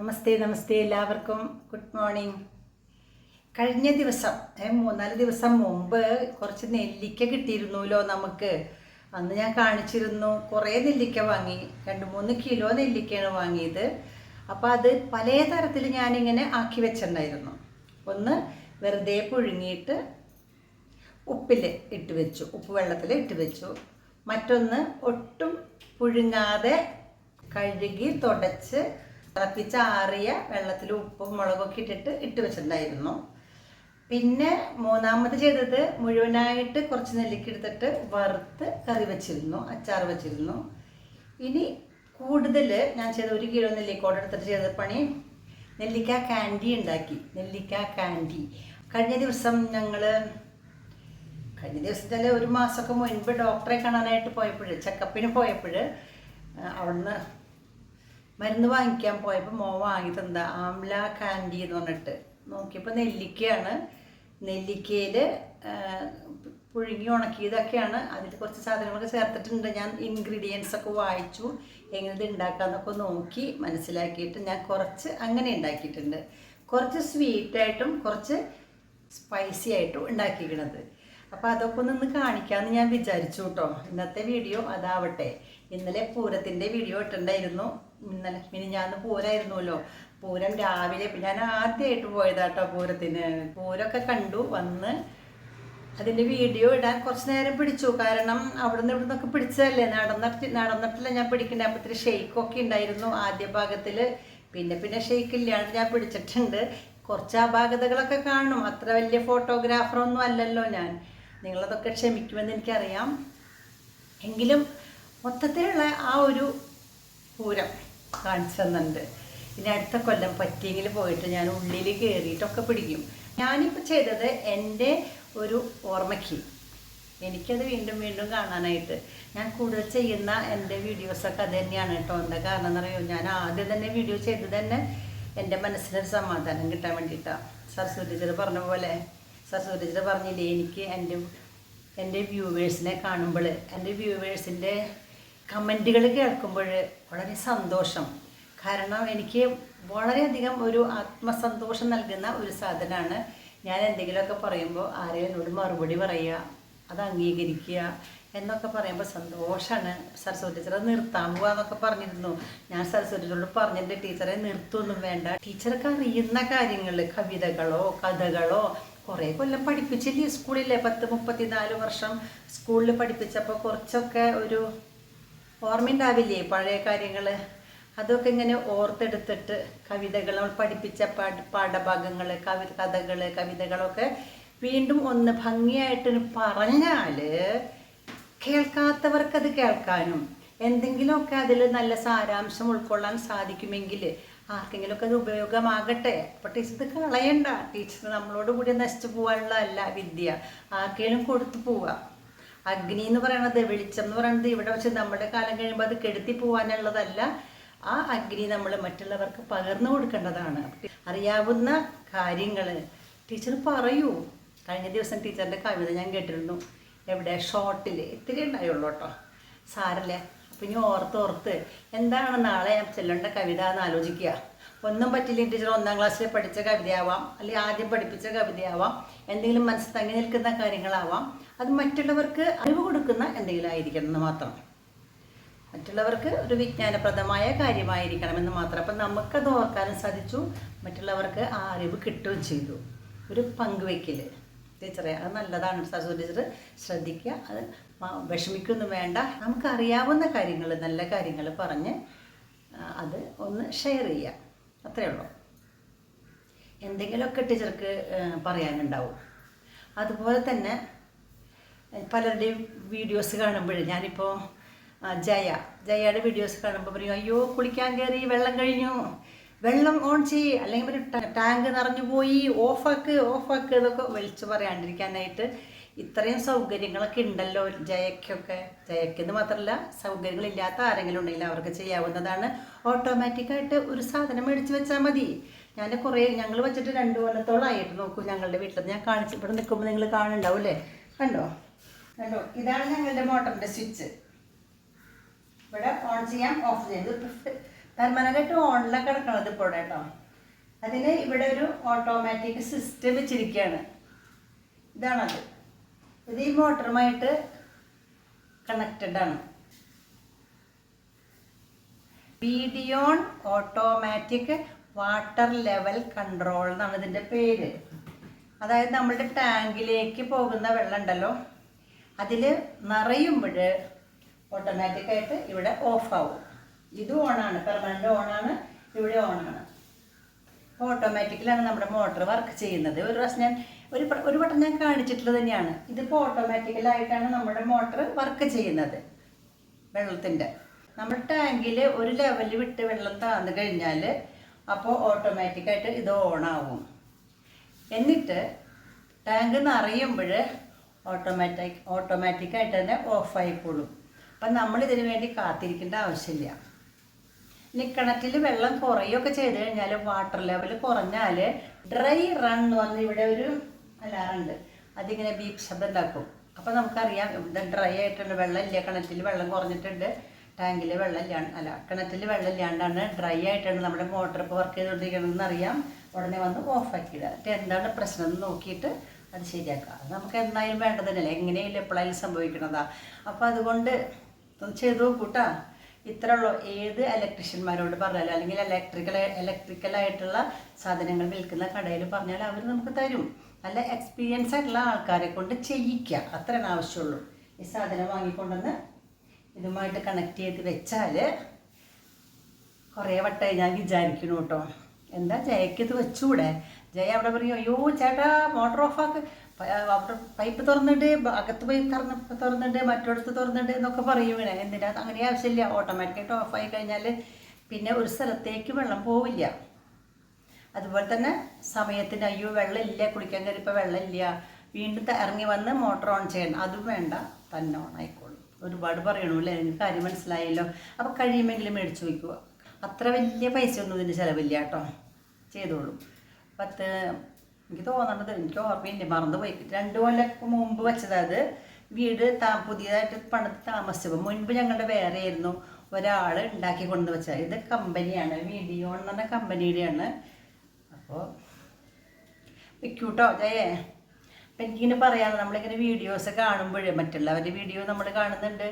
നമസ്തേ നമസ്തേ എല്ലാവർക്കും. Good morning കഴിഞ്ഞ ദിവസം മൂന്നാൽ ദിവസം മുമ്പ് കുറച്ച് നെല്ലിക്ക കിട്ടിയിരുന്നല്ലോ നമുക്ക്? അന്ന് ഞാൻ കാണിച്ചിരുന്നു കുറേ നെല്ലിക്ക വാങ്ങി. രണ്ട് മൂന്ന് കിലോ നെല്ലിക്കയാണ് വാങ്ങിയത്. അപ്പോൾ അത് പല തരത്തിൽ ഞാനിങ്ങനെ ആക്കി വെച്ചിട്ടുണ്ടായിരുന്നു. ഒന്ന് വെറുതെ പുഴുങ്ങിയിട്ട് ഉപ്പിൽ ഇട്ട് വെച്ചു. ഉപ്പ് വെള്ളത്തിൽ ഇട്ട് വെച്ചു. മറ്റൊന്ന് ഒട്ടും പുഴുങ്ങാതെ കഴുകി തുടച്ച് തിളപ്പിച്ചാറിയ വെള്ളത്തിൽ ഉപ്പും മുളകൊക്കെ ഇട്ടിട്ട് ഇട്ട് വെച്ചിട്ടുണ്ടായിരുന്നു. പിന്നെ മൂന്നാമത് ചെയ്തത് മുഴുവനായിട്ട് കുറച്ച് നെല്ലിക്ക എടുത്തിട്ട് വറുത്ത് കറി വെച്ചിരുന്നു അച്ചാർ വെച്ചിരുന്നു. ഇനി കൂടുതൽ ഞാൻ ചെയ്ത ഒരു കിലോ നെല്ലിക്കോട് എടുത്തിട്ട് ചെയ്ത പണി നെല്ലിക്ക കാൻഡി ഉണ്ടാക്കി നെല്ലിക്ക കാൻഡി കഴിഞ്ഞ ദിവസം ഞങ്ങൾ കഴിഞ്ഞ ദിവസത്തിൽ ഒരു മാസമൊക്കെ മുൻപ് ഡോക്ടറെ കാണാനായിട്ട് പോയപ്പോൾ ചെക്കപ്പിന് പോയപ്പോൾ അവിടുന്ന് മരുന്ന് വാങ്ങിക്കാൻ പോയപ്പോൾ മോ വാങ്ങി തന്ന ആംല കാൻഡി എന്ന് പറഞ്ഞിട്ട്. നോക്കിയപ്പോൾ നെല്ലിക്കയാണ്. നെല്ലിക്കയിൽ പുഴുങ്ങി ഉണക്കിയതൊക്കെയാണ്. അതിൽ കുറച്ച് സാധനങ്ങളൊക്കെ ചേർത്തിട്ടുണ്ട്. ഞാൻ ഇൻഗ്രീഡിയൻസ് ഒക്കെ വായിച്ചു. എങ്ങനെ ഇത് ഉണ്ടാക്കാമെന്നൊക്കെ നോക്കി മനസ്സിലാക്കിയിട്ട് ഞാൻ കുറച്ച് അങ്ങനെ ഉണ്ടാക്കിയിട്ടുണ്ട്. കുറച്ച് സ്വീറ്റായിട്ടും കുറച്ച് സ്പൈസി ആയിട്ടും ഉണ്ടാക്കിയിരിക്കണത്. അപ്പോൾ അതൊക്കെ ഒന്ന് കാണിക്കാമെന്ന് ഞാൻ വിചാരിച്ചു കേട്ടോ. ഇന്നത്തെ വീഡിയോ അതാവട്ടെ. ഇന്നലെ പൂരത്തിന്റെ വീഡിയോ ഇട്ടുണ്ടായിരുന്നു ഇന്നലെ മിനിഞ്ഞാന്ന് പൂരമായിരുന്നല്ലോ പൂരം രാവിലെ ഞാൻ ആദ്യമായിട്ട് പോയതാട്ടോ പൂരത്തിന്. പൂരമൊക്കെ കണ്ടു. വന്ന് അതിന്റെ വീഡിയോ ഇടാൻ കുറച്ച് നേരം പിടിച്ചു. കാരണം അവിടെ നിന്ന് ഇവിടെ നിന്നൊക്കെ പിടിച്ചതല്ലേ? നടന്നിട്ട് നടന്നിട്ടില്ല ഞാൻ പിടിക്കണ്ടേ. അപ്പോൾ ഇത്തിരി ഷെയ്ക്കൊക്കെ ഉണ്ടായിരുന്നു ആദ്യ ഭാഗത്തിൽ പിന്നെ പിന്നെ ഷെയ്ക്ക് ഇല്ലാണ്ട് ഞാൻ പിടിച്ചിട്ടുണ്ട്. കുറച്ച് അപാകതകളൊക്കെ കാണും. അത്ര വലിയ ഫോട്ടോഗ്രാഫറൊന്നും അല്ലല്ലോ ഞാൻ. നിങ്ങളതൊക്കെ ക്ഷമിക്കുമെന്ന് എനിക്കറിയാം. എങ്കിലും മൊത്തത്തിലുള്ള ആ ഒരു പൂരം കാണിച്ചു തന്നിട്ടുണ്ട്. ഇനി അടുത്ത കൊല്ലം പറ്റിയെങ്കിൽ പോയിട്ട് ഞാൻ ഉള്ളിൽ കയറിയിട്ടൊക്കെ പിടിക്കും. ഞാനിപ്പോൾ ചെയ്തത് എന്റെ ഒരു ഓർമ്മയ്ക്ക്. എനിക്കത് വീണ്ടും വീണ്ടും കാണാനായിട്ട്. ഞാൻ കൂടുതൽ ചെയ്യുന്ന എന്റെ വീഡിയോസൊക്കെ അത് തന്നെയാണ് കേട്ടോ. എന്താ കാരണം എന്ന് പറയുമോ ഞാൻ ആദ്യം തന്നെ വീഡിയോ ചെയ്തത് തന്നെ എന്റെ മനസ്സിനൊരു സമാധാനം കിട്ടാൻ വേണ്ടിയിട്ടാണ് സർ പറഞ്ഞ പോലെ. സർ പറഞ്ഞില്ലേ എനിക്ക് എന്റെ എന്റെ വ്യൂവേഴ്സിനെ കാണുമ്പോൾ എന്റെ വ്യൂവേഴ്സിന്റെ കമന്റുകൾ കേൾക്കുമ്പോൾ വളരെ സന്തോഷം. കാരണം എനിക്ക് വളരെയധികം ഒരു ആത്മസന്തോഷം നൽകുന്ന ഒരു സാധനമാണ് ഞാൻ എന്തെങ്കിലുമൊക്കെ പറയുമ്പോൾ ആരെയും എന്നോട് മറുപടി പറയുക അത് അംഗീകരിക്കുക എന്നൊക്കെ പറയുമ്പോൾ സന്തോഷമാണ് സരസ്വതി ടീച്ചർ അത് നിർത്താൻ പോവാ എന്നൊക്കെ പറഞ്ഞിരുന്നു. ഞാൻ സരസ്വതി ടീച്ചറോട് പറഞ്ഞിട്ട് ടീച്ചറെ നിർത്തുമൊന്നും വേണ്ട. ടീച്ചർക്ക് അറിയുന്ന കാര്യങ്ങൾ കവിതകളോ കഥകളോ കുറേ കൊല്ലം പഠിപ്പിച്ചില്ലേ സ്കൂളിലെ പത്ത് മുപ്പത്തിനാല് വർഷം സ്കൂളിൽ പഠിപ്പിച്ചപ്പോൾ കുറച്ചൊക്കെ ഒരു ഓർമ്മയുണ്ടാവില്ലേ പഴയ കാര്യങ്ങൾ അതൊക്കെ ഇങ്ങനെ ഓർത്തെടുത്തിട്ട് കവിതകൾ നമ്മൾ പഠിപ്പിച്ച പാഠ പാഠഭാഗങ്ങൾ കവി കഥകൾ കവിതകളൊക്കെ വീണ്ടും ഒന്ന് ഭംഗിയായിട്ട് പറഞ്ഞാൽ കേൾക്കാത്തവർക്കത് കേൾക്കാനും എന്തെങ്കിലുമൊക്കെ അതിൽ നല്ല സാരാംശം ഉൾക്കൊള്ളാൻ സാധിക്കുമെങ്കിൽ ആർക്കെങ്കിലുമൊക്കെ അത് ഉപയോഗമാകട്ടെ. അപ്പോൾ ടീച്ചർ ഇത് കളയണ്ട. ടീച്ചർ നമ്മളോട് കൂടി നശിച്ചു പോകാനുള്ളതല്ല വിദ്യ. ആർക്കെങ്കിലും കൊടുത്തു പോവുക അഗ്നി എന്ന് പറയണത് വെളിച്ചം എന്ന് പറയുന്നത് ഇവിടെ വെച്ച് നമ്മുടെ കാലം കഴിയുമ്പോൾ അത് കെടുത്തി പോകാനുള്ളതല്ല ആ അഗ്നി നമ്മൾ മറ്റുള്ളവർക്ക് പകർന്നു കൊടുക്കേണ്ടതാണ്. അറിയാവുന്ന കാര്യങ്ങൾ ടീച്ചർ പറയൂ. കഴിഞ്ഞ ദിവസം ടീച്ചറിന്റെ കവിത ഞാൻ കേട്ടിരുന്നു. എവിടെ? ഷോർട്ടിൽ ഇത്തിരി ഉണ്ടായുള്ളൂ കേട്ടോ. സാരല്ലേ. അപ്പം ഇനി ഓർത്ത് ഓർത്ത്. എന്താണ് നാളെ ഞാൻ ചെല്ലേണ്ട കവിത എന്ന് ആലോചിക്കുക. ഒന്നും പറ്റില്ല ടീച്ചർ ഒന്നാം ക്ലാസ്സിൽ പഠിച്ച കവിതയാവാം അല്ലെങ്കിൽ ആദ്യം പഠിപ്പിച്ച കവിതയാവാം എന്തെങ്കിലും മനസ്സിൽ തങ്ങി നിൽക്കുന്ന കാര്യങ്ങളാവാം. അത് മറ്റുള്ളവർക്ക് അറിവ് കൊടുക്കുന്ന എന്തെങ്കിലും ആയിരിക്കണം എന്ന് മാത്രം. മറ്റുള്ളവർക്ക് ഒരു വിജ്ഞാനപ്രദമായ കാര്യമായിരിക്കണമെന്ന് മാത്രം. അപ്പം നമുക്കത് ഓർക്കാനും സാധിച്ചു. മറ്റുള്ളവർക്ക് ആ അറിവ് കിട്ടുകയും ചെയ്തു. ഒരു പങ്കുവെക്കൽ ടീച്ചറെ അത് നല്ലതാണ്. സരസ്വതി ടീച്ചർ ശ്രദ്ധിക്കുക. അത് വിഷമിക്കൊന്നും വേണ്ട. നമുക്കറിയാവുന്ന കാര്യങ്ങൾ നല്ല കാര്യങ്ങൾ പറഞ്ഞ് അത് ഒന്ന് ഷെയർ ചെയ്യുക. അത്രയേ ഉള്ളൂ. എന്തെങ്കിലുമൊക്കെ ടീച്ചർക്ക് പറയാനുണ്ടാവും. അതുപോലെ തന്നെ പലരുടെയും വീഡിയോസ് കാണുമ്പോൾ ഞാനിപ്പോൾ ജയ ജയയുടെ വീഡിയോസ് കാണുമ്പോൾ പറയും അയ്യോ കുളിക്കാൻ കയറി വെള്ളം കഴിഞ്ഞു. വെള്ളം ഓൺ ചെയ്യ്. അല്ലെങ്കിൽ ഒരു ടാങ്ക് നിറഞ്ഞു പോയി ഓഫാക്ക് ഓഫാക്ക് ഇതൊക്കെ വിളിച്ചു പറയാണ്ടിരിക്കാനായിട്ട് ഇത്രയും സൗകര്യങ്ങളൊക്കെ ഉണ്ടല്ലോ ജയക്കൊക്കെ ജയക്കെന്ന് മാത്രമല്ല സൗകര്യങ്ങളില്ലാത്ത ആരെങ്കിലും ഉണ്ടെങ്കിൽ അവർക്ക് ചെയ്യാവുന്നതാണ്. ഓട്ടോമാറ്റിക്കായിട്ട് ഒരു സാധനം മേടിച്ച് വെച്ചാൽ മതി. ഞാൻ കുറേ ഞങ്ങൾ വെച്ചിട്ട് രണ്ട് കൊല്ലത്തോളമായിട്ട് നോക്കൂ ഞങ്ങളുടെ വീട്ടിൽ ഞാൻ കാണിച്ച് ഇവിടെ നിൽക്കുമ്പോൾ നിങ്ങൾ കാണുന്നുണ്ടാവും അല്ലേ കണ്ടോ? കണ്ടോ? ഇതാണ് ഞങ്ങളുടെ മോട്ടറിന്റെ സ്വിച്ച്. ഇവിടെ ഓൺ ചെയ്യാം ഓഫ് ചെയ്യാം. ഇത് പെർമനന്റായിട്ട് ഓണിലാണ് കിടക്കണത് ഇപ്പോൾ കേട്ടോ. അതിന് ഇവിടെ ഒരു ഓട്ടോമാറ്റിക് സിസ്റ്റം വെച്ചിരിക്കുകയാണ്. ഇതാണത്. ഇത് ഈ മോട്ടറുമായിട്ട് കണക്റ്റഡ് ആണ്. വീഡിയോൺ ഓട്ടോമാറ്റിക് വാട്ടർ ലെവൽ കൺട്രോൾ എന്നാണ് ഇതിന്റെ പേര്. അതായത് നമ്മുടെ ടാങ്കിലേക്ക് പോകുന്ന വെള്ളം ഉണ്ടല്ലോ അതിൽ നിറയുമ്പോൾ ഓട്ടോമാറ്റിക്കായിട്ട് ഇവിടെ ഓഫ് ആവും. ഇത് ഓണാണ് പെർമനന്റ് ഓണാണ് ഇവിടെ ഓണാണ് ഓട്ടോമാറ്റിക്കലാണ് നമ്മുടെ മോട്ടർ വർക്ക് ചെയ്യുന്നത്. ഒരു പ്രശ്നം ഒരു ഒരു വട്ടം ഞാൻ കാണിച്ചിട്ടുള്ളത് തന്നെയാണ്. ഇതിപ്പോൾ ഓട്ടോമാറ്റിക്കലായിട്ടാണ് നമ്മുടെ മോട്ടർ വർക്ക് ചെയ്യുന്നത്. വെള്ളത്തിന്റെ നമ്മൾ ടാങ്കിൽ ഒരു ലെവലിൽ വിട്ട് വെള്ളം താഴ്ന്നു കഴിഞ്ഞാൽ അപ്പോൾ ഓട്ടോമാറ്റിക്കായിട്ട് ഇത് ഓണാവും എന്നിട്ട് ടാങ്ക് നിറയുമ്പോൾ ഓട്ടോമാറ്റിക് ഓട്ടോമാറ്റിക്കായിട്ട് തന്നെ ഓഫായിക്കോളും അപ്പം നമ്മൾ ഇതിനു വേണ്ടി കാത്തിരിക്കേണ്ട ആവശ്യമില്ല. ഇനി കിണറ്റിൽ വെള്ളം കുറയുകയൊക്കെ ചെയ്ത് കഴിഞ്ഞാൽ വാട്ടർ ലെവൽ കുറഞ്ഞാൽ ഡ്രൈ റൺ എന്ന് പറഞ്ഞ് ഇവിടെ ഒരു അലാറുണ്ട് അതിങ്ങനെ ബീപ് ശബ്ദം ഉണ്ടാക്കും അപ്പോൾ നമുക്കറിയാം ഇവിടെ ഡ്രൈ ആയിട്ടുണ്ട് വെള്ളമില്ല. കിണറ്റിൽ വെള്ളം കുറഞ്ഞിട്ടുണ്ട്. ടാങ്കിൽ വെള്ളം ഇല്ലാണ്ട് അല്ല കിണറ്റിൽ വെള്ളം ഇല്ലാണ്ടാണ് ഡ്രൈ ആയിട്ടാണ് നമ്മുടെ മോട്ടർ ഇപ്പോൾ വർക്ക് ചെയ്തുകൊണ്ടിരിക്കണമെന്ന് അറിയാം. ഉടനെ വന്ന് ഓഫാക്കിയിടുക എന്നിട്ട് എന്താണ് പ്രശ്നം എന്ന് നോക്കിയിട്ട് അത് ശരിയാക്കുക. അത് നമുക്ക് എന്തായാലും വേണ്ടത് തന്നെയല്ലേ എങ്ങനെയായാലും എപ്പോഴായാലും സംഭവിക്കണതാ? അപ്പോൾ അതുകൊണ്ട് ചെയ്തു നോക്കൂട്ടാ. ഇത്ര ഉള്ളൂ. ഏത് ഇലക്ട്രീഷ്യന്മാരോട് പറഞ്ഞാലും അല്ലെങ്കിൽ ഇലക്ട്രിക്കൽ ഇലക്ട്രിക്കലായിട്ടുള്ള സാധനങ്ങൾ വിൽക്കുന്ന കടയിൽ പറഞ്ഞാൽ അവർ നമുക്ക് തരും. നല്ല എക്സ്പീരിയൻസ് ആയിട്ടുള്ള ആൾക്കാരെ കൊണ്ട് ചെയ്യിക്കുക. അത്രയാണ് ആവശ്യമുള്ളൂ ഈ സാധനം വാങ്ങിക്കൊണ്ടുവന്ന് ഇതുമായിട്ട് കണക്ട് ചെയ്ത് വെച്ചാൽ കുറേ വട്ടമായി ഞാൻ വിചാരിക്കുന്നു കേട്ടോ. എന്താ ജയക്ക് ഇത് വെച്ചൂടെ? ജയ അവിടെ പറയും അയ്യോ ചേട്ടാ മോട്ടർ അവിടെ പൈപ്പ് തുറന്നിട്ട് അകത്ത് പോയി തുറന്ന് തുറന്നിട്ട് മറ്റൊടത്ത് തുറന്നിട്ട് എന്നൊക്കെ പറയും എന്തിനാ? അങ്ങനെ ആവശ്യമില്ല ഓട്ടോമാറ്റിക്കായിട്ട് ഓഫായി കഴിഞ്ഞാൽ പിന്നെ ഒരു സ്ഥലത്തേക്ക് വെള്ളം പോവില്ല. അതുപോലെ തന്നെ സമയത്തിന് അയ്യോ വെള്ളമില്ല കുളിക്കാൻ കയറിയപ്പോൾ വെള്ളമില്ല. വീണ്ടും ഇറങ്ങി വന്ന് മോട്ടർ ഓൺ ചെയ്യണം. അതും വേണ്ട തന്നെ ഓൺ ആയിക്കോളും. ഒരുപാട് പറയണു അല്ലേ? എനിക്ക് കാര്യം മനസ്സിലായല്ലോ. അപ്പോൾ കഴിയുമെങ്കിലും മേടിച്ചു വയ്ക്കുക. അത്ര വലിയ പൈസ ഒന്നും ഇതിന് ചിലവില്ല കേട്ടോ. ചെയ്തോളും. പത്ത് എനിക്ക് തോന്നണത് എനിക്ക് ഓർമ്മയില്ല. മറന്നു പോയി രണ്ട് കൊല്ലം മുമ്പ് വെച്ചതത് വീട് താ പുതിയതായിട്ട് പണിത് താമസിച്ചപ്പോൾ മുൻപ് ഞങ്ങളുടെ വേറെ ആയിരുന്നു. ഒരാൾ ഉണ്ടാക്കി കൊണ്ടുവച്ചത്. ഇത് കമ്പനിയാണ് വീഡിയോ എന്ന് പറഞ്ഞ കമ്പനിയുടെയാണ് അപ്പോൾ വെക്കൂട്ടോ ജയേ? അപ്പം എനിക്കിങ്ങനെ പറയാം നമ്മളിങ്ങനെ വീഡിയോസ് കാണുമ്പോഴേ മറ്റുള്ളവരുടെ വീഡിയോ നമ്മൾ കാണുന്നുണ്ട്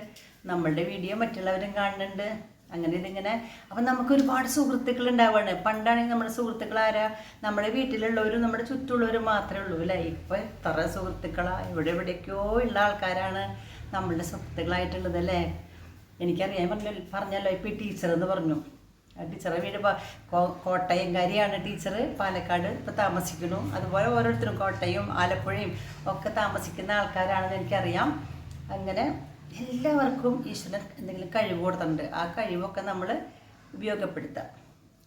നമ്മളുടെ വീഡിയോ മറ്റുള്ളവരും കാണുന്നുണ്ട് അങ്ങനെ ഇതിങ്ങനെ. അപ്പം നമുക്ക് ഒരുപാട് സുഹൃത്തുക്കൾ ഉണ്ടാവുകയാണ് പണ്ടാണെങ്കിൽ നമ്മുടെ സുഹൃത്തുക്കൾ ആരാ? നമ്മുടെ വീട്ടിലുള്ളവരും നമ്മുടെ ചുറ്റുമുള്ളവരും മാത്രമേ ഉള്ളൂ അല്ലേ? ഇപ്പം എത്ര സുഹൃത്തുക്കളാണ് ഇവിടെ എവിടേക്കോ ഉള്ള ആൾക്കാരാണ് നമ്മളുടെ സുഹൃത്തുക്കളായിട്ടുള്ളത് അല്ലേ? എനിക്കറിയാൻ പറഞ്ഞല്ലോ പറഞ്ഞല്ലോ ഇപ്പം ഈ ടീച്ചർ എന്ന് പറഞ്ഞു. ടീച്ചറെ. വീട് പ- കോ- കോട്ടയംകാരിയാണ് ടീച്ചർ പാലക്കാട് ഇപ്പോൾ താമസിക്കുന്നു. അതുപോലെ ഓരോരുത്തരും കോട്ടയം ആലപ്പുഴയും ഒക്കെ താമസിക്കുന്ന ആൾക്കാരാണെന്ന് എനിക്കറിയാം. അങ്ങനെ എല്ലാവർക്കും ഈശ്വരൻ എന്തെങ്കിലും കഴിവ് കൊടുത്തിട്ടുണ്ട്. ആ കഴിവൊക്കെ നമ്മൾ ഉപയോഗപ്പെടുത്തുക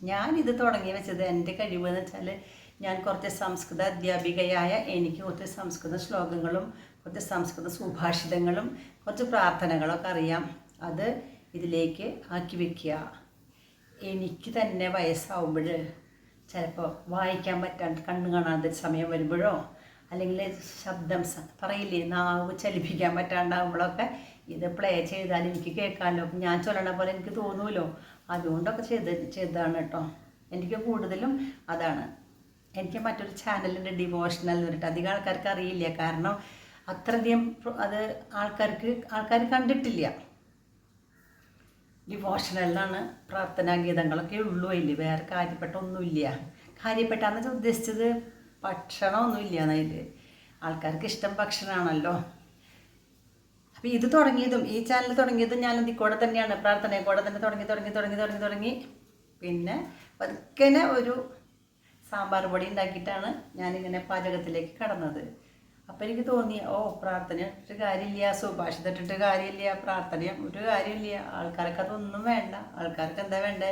ഞാനിത് തുടങ്ങി വെച്ചത് എന്റെ കഴിവ് എന്ന് വെച്ചാൽ ഞാൻ കുറച്ച് സംസ്കൃത അധ്യാപികയായ എനിക്ക് കുറച്ച് സംസ്കൃത ശ്ലോകങ്ങളും കുറച്ച് സംസ്കൃത സുഭാഷിതങ്ങളും കുറച്ച് പ്രാർത്ഥനകളൊക്കെ അറിയാം. അത് ഇതിലേക്ക് ആക്കി വെക്കുക. എനിക്ക് തന്നെ വയസ്സാവുമ്പോൾ ചിലപ്പോൾ വായിക്കാൻ പറ്റാണ്ട് കണ്ണ് കാണാതെ സമയം വരുമ്പോഴോ അല്ലെങ്കിൽ ശബ്ദം പറയില്ലേ നാവ് ചലിപ്പിക്കാൻ പറ്റാണ്ടാവുമ്പോഴൊക്കെ ഇത് പ്ലേ ചെയ്താൽ എനിക്ക് കേൾക്കാമല്ലോ ഞാൻ ചൊല്ലണ പോലെ എനിക്ക് തോന്നുമല്ലോ അതുകൊണ്ടൊക്കെ ചെയ്ത് ചെയ്തതാണ് കേട്ടോ. എനിക്ക് കൂടുതലും അതാണ്. എനിക്ക് മറ്റൊരു ചാനലുണ്ട് ഡിവോഷണൽ എന്ന് പറഞ്ഞിട്ട് അധികം ആൾക്കാർക്ക് അറിയില്ല. കാരണം അത്രയധികം അത് ആൾക്കാർക്ക് ആൾക്കാർ കണ്ടിട്ടില്ല. ഡിവോഷണലിലാണ് പ്രാർത്ഥനാ ഗീതങ്ങളൊക്കെ ഉള്ളൂ. അതിൽ വേറെ കാര്യപ്പെട്ട ഒന്നുമില്ല കാര്യപ്പെട്ടാന്ന് വെച്ചാൽ ഉദ്ദേശിച്ചത് ഭക്ഷണമൊന്നുമില്ല എന്നതിൽ ആൾക്കാർക്ക് ഇഷ്ടം ഭക്ഷണമാണല്ലോ. അപ്പോൾ ഇത് തുടങ്ങിയതും ഈ ചാനൽ തുടങ്ങിയതും ഞാൻ ഇതിൽ കൂടെ തന്നെയാണ്. പ്രാർത്ഥന കൂടെ തന്നെ തുടങ്ങി തുടങ്ങി തുടങ്ങി തുടങ്ങി തുടങ്ങി. പിന്നെ പതുക്കനെ ഒരു സാമ്പാർ പൊടി ഉണ്ടാക്കിയിട്ടാണ് ഞാനിങ്ങനെ പാചകത്തിലേക്ക് കടന്നത്. അപ്പോൾ എനിക്ക് തോന്നി ഓ പ്രാർത്ഥന ഒരു കാര്യമില്ല സുഭാഷിതം ഇട്ടിട്ട് കാര്യമില്ല പ്രാർത്ഥന ഒരു കാര്യമില്ല. ആൾക്കാർക്ക് അതൊന്നും വേണ്ട. ആൾക്കാർക്ക് എന്താ വേണ്ടേ?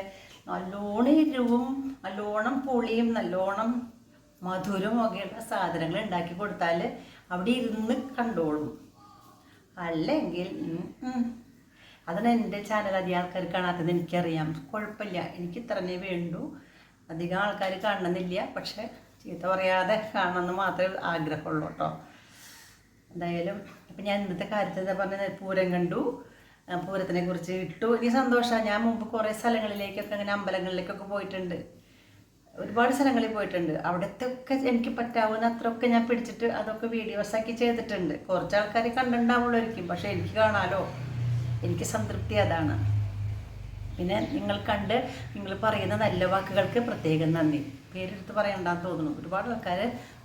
നല്ലോണം എരിവും നല്ലോണം പുളിയും നല്ലോണം മധുരവും ഒക്കെയുള്ള സാധനങ്ങൾ ഉണ്ടാക്കി കൊടുത്താൽ അവിടെ ഇരുന്ന് കണ്ടോളും. അല്ലെങ്കിൽ അതിനെ എന്റെ ചാനൽ അധികം ആൾക്കാർ കാണാത്തത് എനിക്കറിയാം. കുഴപ്പമില്ല. എനിക്ക് ഇത്രനെ വേണ്ടു. അധികം ആൾക്കാർ കാണണമെന്നില്ല. പക്ഷേ ചീത്ത പറയാതെ കാണണമെന്ന് മാത്രമേ ആഗ്രഹമുള്ളൂ കേട്ടോ. എന്തായാലും അപ്പം ഞാൻ ഇന്നത്തെ കാര്യത്തിൽ പറഞ്ഞ പൂരം കണ്ടു. പൂരത്തിനെ കുറിച്ച് ഇട്ടു. എനിക്ക് സന്തോഷമാണ് ഞാൻ മുമ്പ് കുറേ സ്ഥലങ്ങളിലേക്കൊക്കെ അങ്ങനെ അമ്പലങ്ങളിലേക്കൊക്കെ പോയിട്ടുണ്ട്. ഒരുപാട് സ്ഥലങ്ങളിൽ പോയിട്ടുണ്ട്. അവിടുത്തെ ഒക്കെ എനിക്ക് പറ്റാവുന്ന അത്രയൊക്കെ ഞാൻ പിടിച്ചിട്ട് അതൊക്കെ വീഡിയോസ് ആക്കി ചെയ്തിട്ടുണ്ട്. കുറച്ച് ആൾക്കാർ കണ്ടിട്ടുണ്ടാവുള്ളായിരിക്കും പക്ഷെ എനിക്ക് കാണാലോ? എനിക്ക് സംതൃപ്തി അതാണ്. പിന്നെ നിങ്ങൾ കണ്ട് നിങ്ങൾ പറയുന്ന നല്ല വാക്കുകൾക്ക് പ്രത്യേകം നന്ദി. പേരെടുത്ത് പറയണ്ടെന്ന് തോന്നുന്നു. ഒരുപാട് ആൾക്കാർ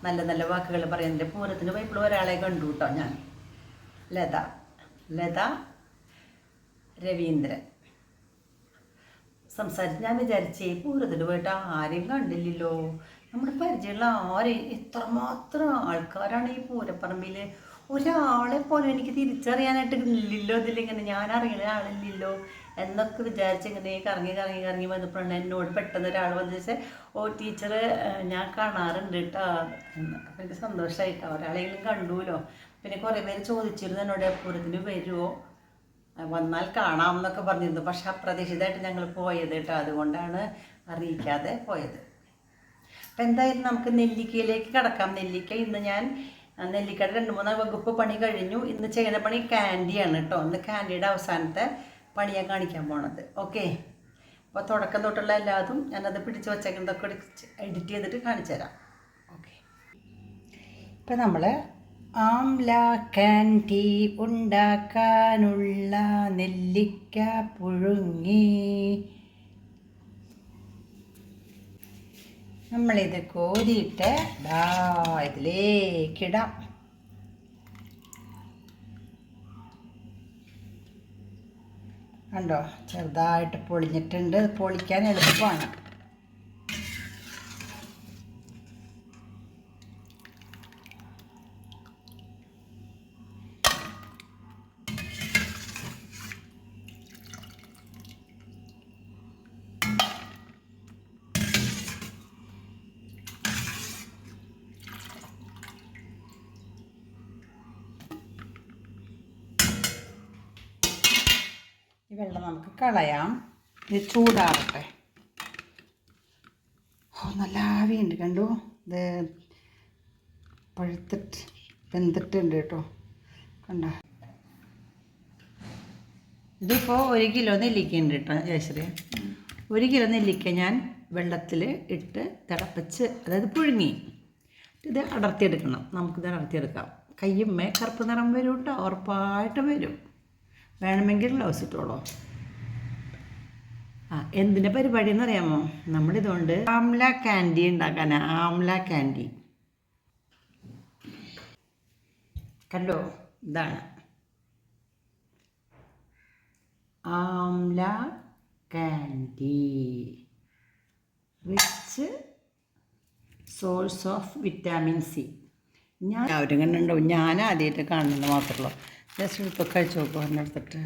നല്ല നല്ല വാക്കുകൾ പറയുന്നുണ്ട് പൂരത്തിന് പോയപ്പോൾ ഒരാളെ കണ്ടു കേട്ടോ ഞാൻ. ലത. ലത രവീന്ദ്രൻ. സംസാരിച്ച് ഞാൻ വിചാരിച്ചേ പൂരത്തിന് പോയിട്ട് ആരെയും കണ്ടില്ലല്ലോ. നമ്മുടെ പരിചയമുള്ള ആരെയും എത്രമാത്രം ആൾക്കാരാണ് ഈ പൂരപ്പറമ്പിൽ ഒരാളെ പോലും എനിക്ക് തിരിച്ചറിയാനായിട്ട് ഇല്ലല്ലോ ഇതിലിങ്ങനെ ഞാൻ അറിയണ ആളില്ലല്ലോ എന്നൊക്കെ വിചാരിച്ച് ഇങ്ങനെ കറങ്ങി കറങ്ങി കറങ്ങി വന്നപ്പോഴാണ് എന്നോട് പെട്ടെന്ന് ഒരാൾ വന്നു വെച്ചാൽ ഓ ടീച്ചർ ഞാൻ കാണാറുണ്ട് കേട്ടോ എന്ന്. അപ്പം എനിക്ക് സന്തോഷമായിട്ടോ ഒരാളെങ്കിലും കണ്ടുല്ലോ പിന്നെ കുറേ പേര് ചോദിച്ചിരുന്നു എന്നോട് പൂരത്തിന് വരുമോ വന്നാൽ കാണാം എന്നൊക്കെ പറഞ്ഞിരുന്നു. പക്ഷെ അപ്രതീക്ഷിതമായിട്ട് ഞങ്ങൾ പോയത് കേട്ടോ അതുകൊണ്ടാണ് അറിയിക്കാതെ പോയത്. അപ്പം എന്തായാലും നമുക്ക് നെല്ലിക്കയിലേക്ക് കിടക്കാം. നെല്ലിക്ക ഇന്ന് ഞാൻ ആ, നെല്ലിക്കയുടെ രണ്ട് മൂന്ന് വകുപ്പ് പണി കഴിഞ്ഞു. ഇന്ന് ചെയ്യുന്ന പണി ക്യാൻഡിയാണ് കേട്ടോ ഇന്ന് ക്യാൻഡിയുടെ അവസാനത്തെ പണിയാണ് കാണിക്കാൻ പോണത്. ഓക്കെ. അപ്പോൾ തുടക്കം തൊട്ടുള്ള എല്ലാതും ഞാനത് പിടിച്ച് വച്ചേക്കുന്നതൊക്കെ എഡിറ്റ് ചെയ്തിട്ട് കാണിച്ചു തരാം. ഓക്കെ. ഇപ്പം നമ്മൾ ആംല കാൻഡി ഉണ്ടാക്കാനുള്ള നെല്ലിക്ക പുഴുങ്ങി. നമ്മളിത് കോരിയിട്ട് ദാ ഇതിലേക്കിടാം. കണ്ടോ? ചെറുതായിട്ട് പൊളിഞ്ഞിട്ടുണ്ട്. പൊളിക്കാൻ എളുപ്പമാണ് ഈ വെള്ളം നമുക്ക് കളയാം ഇത് ചൂടാവട്ടെ. ഓ നല്ല ആവിയുണ്ട്. കണ്ടു? ഇത് പഴുത്തിട്ട് വെന്തിട്ടുണ്ട് കേട്ടോ. കണ്ട? ഇതിപ്പോൾ ഒരു കിലോ നെല്ലിക്ക ഉണ്ട് കേട്ടോ ജയശ്രീ. ഒരു കിലോ നെല്ലിക്ക ഞാൻ വെള്ളത്തിൽ ഇട്ട് തിളപ്പിച്ച് അതായത് പുഴുങ്ങി. ഇത് അടർത്തിയെടുക്കണം. നമുക്കിത് അടർത്തിയെടുക്കാം. കയ്യുമ്മേ കറുപ്പ് നിറം വരും കേട്ടോ ഉറപ്പായിട്ട് വരും. വേണമെങ്കിൽ ഗ്ലൗസ് ആ എന്തിന്റെ പരിപാടി എന്നറിയാമോ നമ്മളിതുകൊണ്ട് ആംല ക്യാൻഡി ഉണ്ടാക്കാനാണ് ആംല ക്യാൻഡി കണ്ടോ? ഇതാണ്. Amla candy rich source of vitamin C ഞാൻ എല്ലാവരും കണ്ടുണ്ടാവും ഞാൻ ആദ്യമായിട്ട് കാണുന്നത് മാത്രമല്ലോ ജസ്റ്റ് ഇപ്പോൾ കഴിച്ചു നോക്കുക എന്നെടുത്തിട്ട്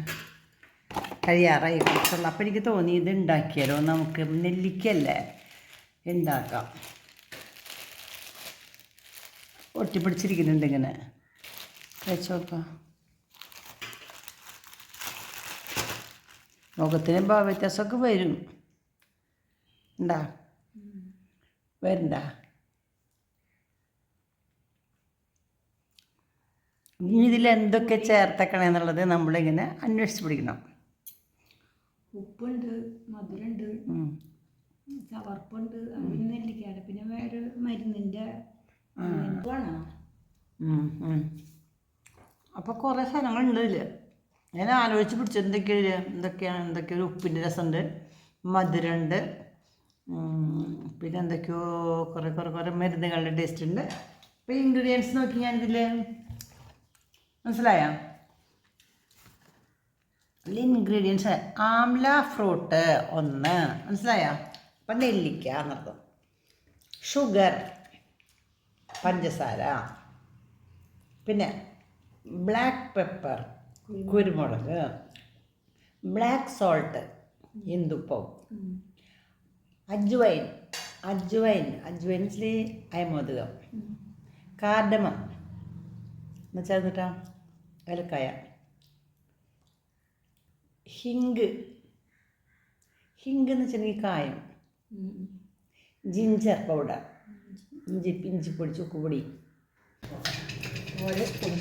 കഴിയാറായി കുറച്ചുള്ള അപ്പോൾ എനിക്ക് തോന്നി ഇത് ഉണ്ടാക്കിയാലോ? നമുക്ക് നെല്ലിക്കല്ലേ ഉണ്ടാക്കാം. ഒട്ടിപ്പിടിച്ചിരിക്കുന്നുണ്ട് ഇങ്ങനെ കഴിച്ചു നോക്കാം. മുഖത്തിന് വരും. ഉണ്ടാ? വരണ്ട? ഇനി ഇതിൽ എന്തൊക്കെ ചേർത്തേക്കണമെന്നുള്ളത് നമ്മളിങ്ങനെ അന്വേഷിച്ച് പിടിക്കണം. ഉപ്പുണ്ട് മധുരമുണ്ട് സവർപ്പുണ്ട് ചവർപ്പുണ്ട് അങ്ങനെ നെല്ലിക്കയാണ്. പിന്നെ വേറെ മരുന്നിന്റെ വേണോ കൊറേ അപ്പോൾ കുറേ സാധനങ്ങളുണ്ട് ഇതിൽ ഞാൻ ആലോചിച്ച് പിടിച്ചു എന്തൊക്കെയാണ് എന്തൊക്കെയാണ് എന്തൊക്കെയോ ഒരു ഉപ്പിന്റെ രസമുണ്ട് മധുരമുണ്ട് പിന്നെ എന്തൊക്കെയോ കുറേ കുറേ കുറേ മരുന്നുകളുടെ ടേസ്റ്റ് ഉണ്ട്. അപ്പോൾ ഇൻഗ്രീഡിയൻസ് നോക്കി ഞാനിതിൽ മനസ്സിലായോ? അതിൽ ഇൻഗ്രീഡിയൻസ് ആംല ഫ്രൂട്ട് ഒന്ന്. മനസ്സിലായോ? അപ്പം നെല്ലിക്ക എന്നർത്ഥം. ഷുഗർ പഞ്ചസാര. പിന്നെ ബ്ലാക്ക് പെപ്പർ കുരുമുളക്. ബ്ലാക്ക് സോൾട്ട് ഇന്ദുപ്പം അജ്വൈൻ അജ്വൈൻ അജ്വൈൻ വെച്ചാൽ അയമോദകം. കാർഡമം. എന്നുവെച്ചാൽ എന്നിട്ടാ ഏലക്കായ. ഹിങ്ക്. ഹിങ്ക് എന്ന് വെച്ചിട്ടുണ്ടെങ്കിൽ കായം. Ginger powder. ഇഞ്ചി ഇഞ്ചിപ്പൊടി ചുക്കുപൊടി ഒരു സ്പൂൺ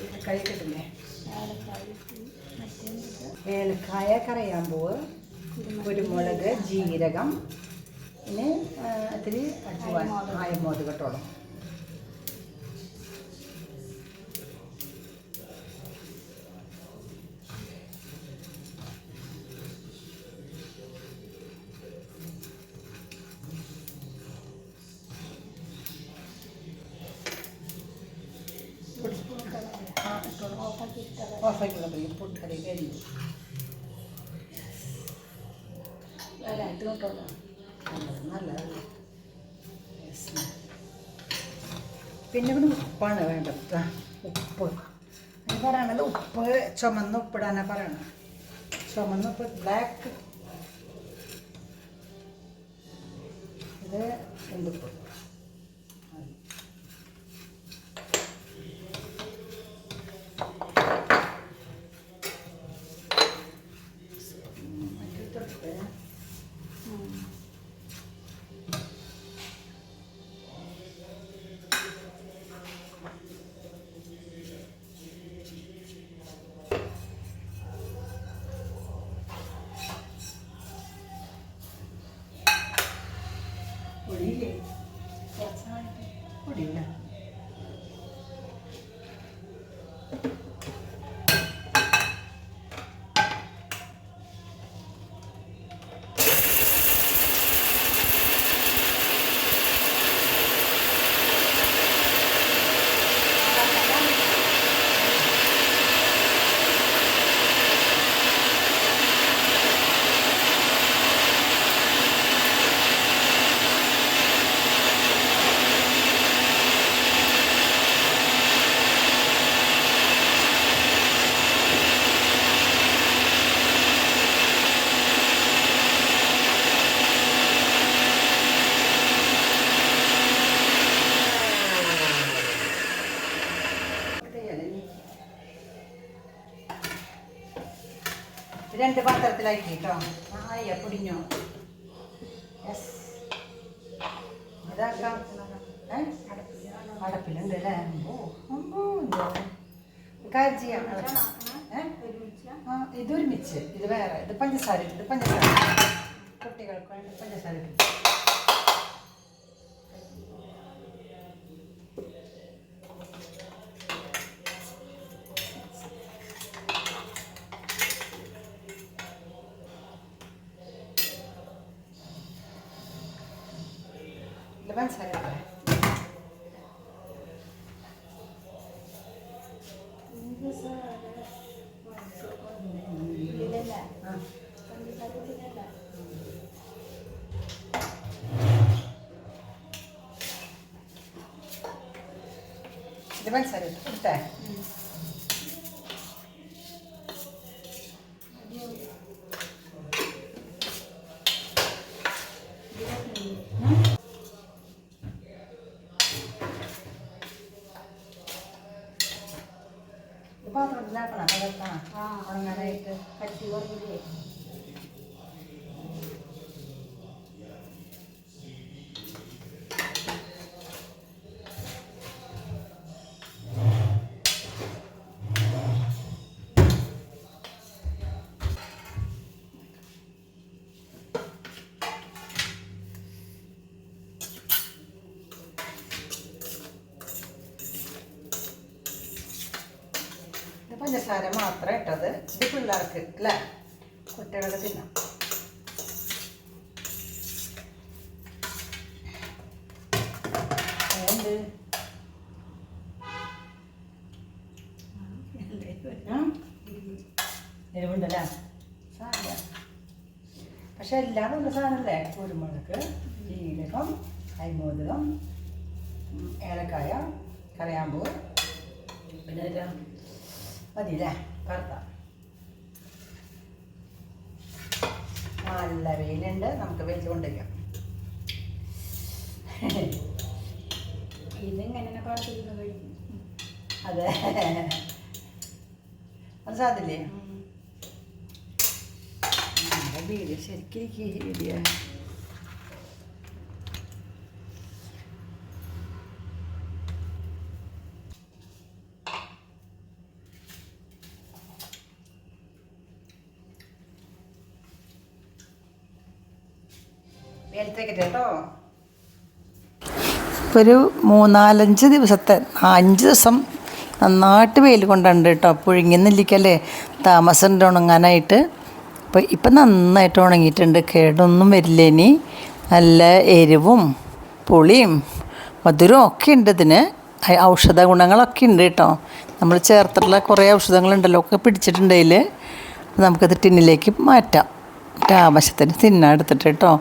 ഏലക്കായ മറ്റേ ഏലക്കായ കറിയാമ്പൂവ് കുരുമുളക് ജീരകം പിന്നെ ഇത്തിരി അജ്വാൻ ആയമോത് കേട്ടോളും. പിന്നെ ഇവിടെ ഉപ്പാണ് വേണ്ടത്. ഉപ്പ്. അത് പറയണത് ഉപ്പ് ചുമന്ന ഉപ്പിടാനാ പറയണത് ചുമന്ന ഉപ്പ് ബ്ലാക്ക് ഇത് എന്തുപ്പ്? Amen. രണ്ട് പാത്രത്തിലാക്കി കേട്ടോ ആയ പൊടിഞ്ഞോ യെസ് ഇതാക്കാം ഏ? അടപ്പിലുണ്ട് അല്ലേ അമ്പോ അമ്പോ എന്തോ കാര്യം ചെയ്യാം ഏ? ആ ഇതൊരുമിച്ച് ഇത് വേറെ ഇത് പഞ്ചസാര ഇത് പഞ്ചസാര കുട്ടികൾക്ക് വേണ്ടി പഞ്ചസാര ഇട്ടു. ഇത് പഞ്ചസാര ഇട്ടേ. ഇതിലല്ല ആ പഞ്ചസാര മാത്രം ഇട്ടത് ഇത് പിള്ളേർക്ക് അല്ലേ കുട്ടികളൊക്കെ തിന്നാം. അതുകൊണ്ട് എരിവുണ്ടല്ലേ? സാരില്ല പക്ഷെ എല്ലാം ഉള്ള സാധനമല്ലേ? കുരുമുളക്. മതിയില്ലേ? കറുത്ത. നല്ല വെയിലുണ്ട്. നമുക്ക് വെച്ച് കൊണ്ടുവയ്ക്കാം. ഇതിങ്ങനെ കഴിക്കും? അതെ. അത് സാധില്ലേ ശരിക്കും ഒരു മൂന്നാലഞ്ച് ദിവസത്തെ അഞ്ച് ദിവസം നന്നായിട്ട് വെയിൽ കൊണ്ടുണ്ട് കേട്ടോ. പുഴുങ്ങി നെല്ലിക്കല്ലേ താമസം ഉണങ്ങാനായിട്ട്. അപ്പോൾ ഇപ്പം നന്നായിട്ട് ഉണങ്ങിയിട്ടുണ്ട്. കേടൊന്നും വരില്ല ഇനി. നല്ല എരിവും പുളിയും മധുരവും ഒക്കെ ഉണ്ട് ഇതിന്. ഔഷധ ഗുണങ്ങളൊക്കെ ഉണ്ട് കേട്ടോ. നമ്മൾ ചേർത്തിട്ടുള്ള കുറേ ഔഷധങ്ങളുണ്ടല്ലോ ഒക്കെ പിടിച്ചിട്ടുണ്ടെങ്കിൽ നമുക്കത് ടിന്നിലേക്ക് മാറ്റാം. ആവശ്യത്തിന് തിന്നാൻ എടുത്തിട്ട് കേട്ടോ.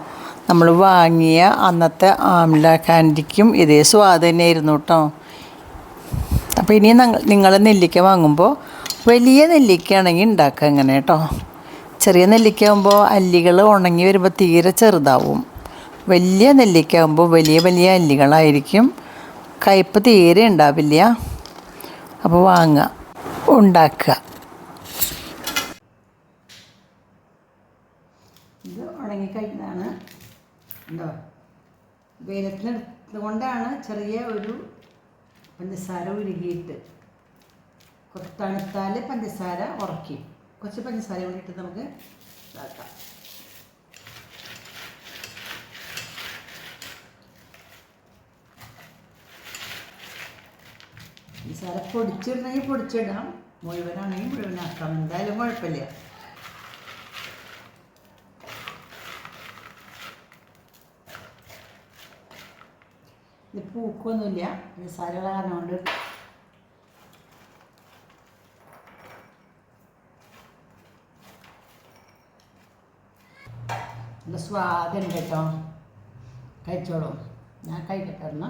നമ്മൾ വാങ്ങിയ അന്നത്തെ ആംല കാൻഡിക്കും ഇതേ സ്വാദ് തന്നെയായിരുന്നു കേട്ടോ. അപ്പോൾ ഇനി നിങ്ങൾ നെല്ലിക്ക വാങ്ങുമ്പോൾ വലിയ നെല്ലിക്കയാണെങ്കിൽ ഉണ്ടാക്കുക ഇങ്ങനെ കേട്ടോ. ചെറിയ നെല്ലിക്ക ആകുമ്പോൾ അല്ലികൾ ഉണങ്ങി വരുമ്പോൾ തീരെ ചെറുതാവും. വലിയ നെല്ലിക്ക ആകുമ്പോൾ വലിയ വലിയ അല്ലികളായിരിക്കും. കയ്പ്പ് തീരെ ഉണ്ടാവില്ല. അപ്പോൾ വാങ്ങുക. ഉണ്ടാക്കുക ഇത് ഉണങ്ങിക്കഴിഞ്ഞതാണ് എന്തോ വെയിലത്തിനെടുത്തത് കൊണ്ടാണ് ചെറിയ ഒരു പഞ്ചസാര ഉരുകിയിട്ട് കുറച്ച് തണുത്താൽ പഞ്ചസാര ഉറക്കി. കുറച്ച് പഞ്ചസാര കൂടി ഇട്ട് നമുക്ക് ഇതാക്കാം. പഞ്ചസാര പൊടിച്ചിടണമെങ്കിൽ പൊടിച്ചിടാം. മുഴുവനാണെങ്കിൽ മുഴുവനാക്കാം. എന്തായാലും കുഴപ്പമില്ല. ഇത് പൂക്കൊന്നുമില്ല. നിസ്സാരമുള്ള കാരണം കൊണ്ട്. നല്ല സ്വാദുണ്ട് കേട്ടോ. കഴിച്ചോളൂ. ഞാൻ കഴിക്കട്ടെ ഒന്ന്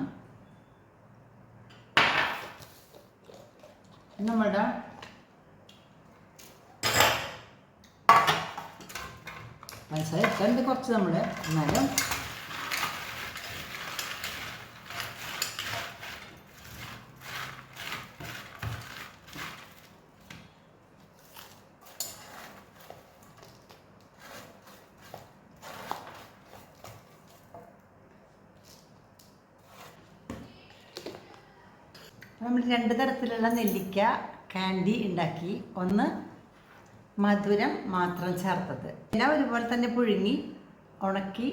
നമ്മളുടെ പൈസ എത്തുന്നുണ്ട് കുറച്ച് നമ്മൾ എന്നാലും നമ്മൾ രണ്ട് തരത്തിലുള്ള നെല്ലിക്ക കാൻഡി ഉണ്ടാക്കി. ഒന്ന് മധുരം മാത്രം ചേർത്തത്. എല്ലാം ഒരുപോലെ തന്നെ പുഴുങ്ങി ഉണക്കി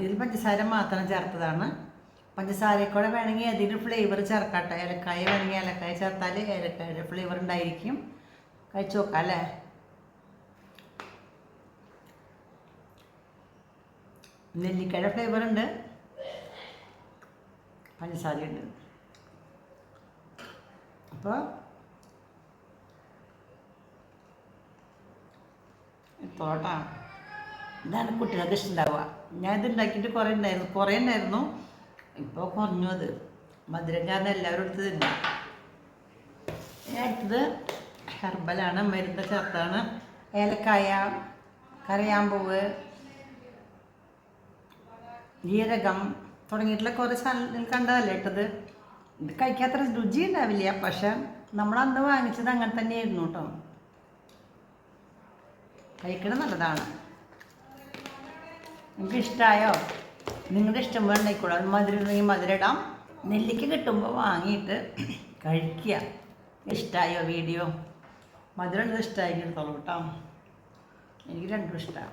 ഇതിൽ പഞ്ചസാര മാത്രം ചേർത്തതാണ്. പഞ്ചസാരക്കൂടെ വേണമെങ്കിൽ അതിന്റെ ഫ്ലേവർ ചേർക്കാട്ടെ. ഏലക്കായ വേണമെങ്കിൽ ഏലക്കായ ചേർത്താൽ ഏലക്കായുടെ ഫ്ലേവർ ഉണ്ടായിരിക്കും. കഴിച്ചു നോക്കാം അല്ലേ? നെല്ലിക്കയുടെ ഫ്ലേവർ ഉണ്ട്. പഞ്ചസാരയുണ്ട്. അപ്പോൾ തോട്ട. ഇതാണ് കുട്ടികൾക്ക് ഇഷ്ടമുണ്ടാവുക ഞാൻ ഇത് ഉണ്ടാക്കിയിട്ട് കുറേ ഉണ്ടായിരുന്നു കുറേ ഉണ്ടായിരുന്നു ഇപ്പോൾ കുറഞ്ഞു അത്. മധുരം കാരണം എല്ലാവരും എടുത്ത് തിന്നു. അടുത്തത് ഹെർബലാണ്. മരുന്ന് ചേർത്താണ്. ഏലക്കായ കറിയാമ്പൂവ് ജീരകം തുടങ്ങിയിട്ടുള്ള കുറേ സാധനങ്ങൾ കണ്ടതല്ലേ ഇട്ടത്? ഇത് കഴിക്കാത്ര രുചി ഉണ്ടാവില്ല പക്ഷെ നമ്മൾ അന്ന് വാങ്ങിച്ചത് അങ്ങനെ തന്നെയായിരുന്നു കേട്ടോ. കഴിക്കണം നല്ലതാണ്. നിങ്ങൾക്ക് ഇഷ്ടമായോ നിങ്ങളുടെ ഇഷ്ടം പോലെ ഉണ്ടായിക്കോളൂ അത് മധുരം ഉണ്ടെങ്കിൽ മധുരം ഇടാം. നെല്ലിക്ക കിട്ടുമ്പോൾ വാങ്ങിയിട്ട് കഴിക്കുക. ഇഷ്ടമായോ വീഡിയോ? മധുരം ഉള്ളത് ഇഷ്ടമായി കേട്ടോ. എനിക്ക് രണ്ടും ഇഷ്ടമാണ്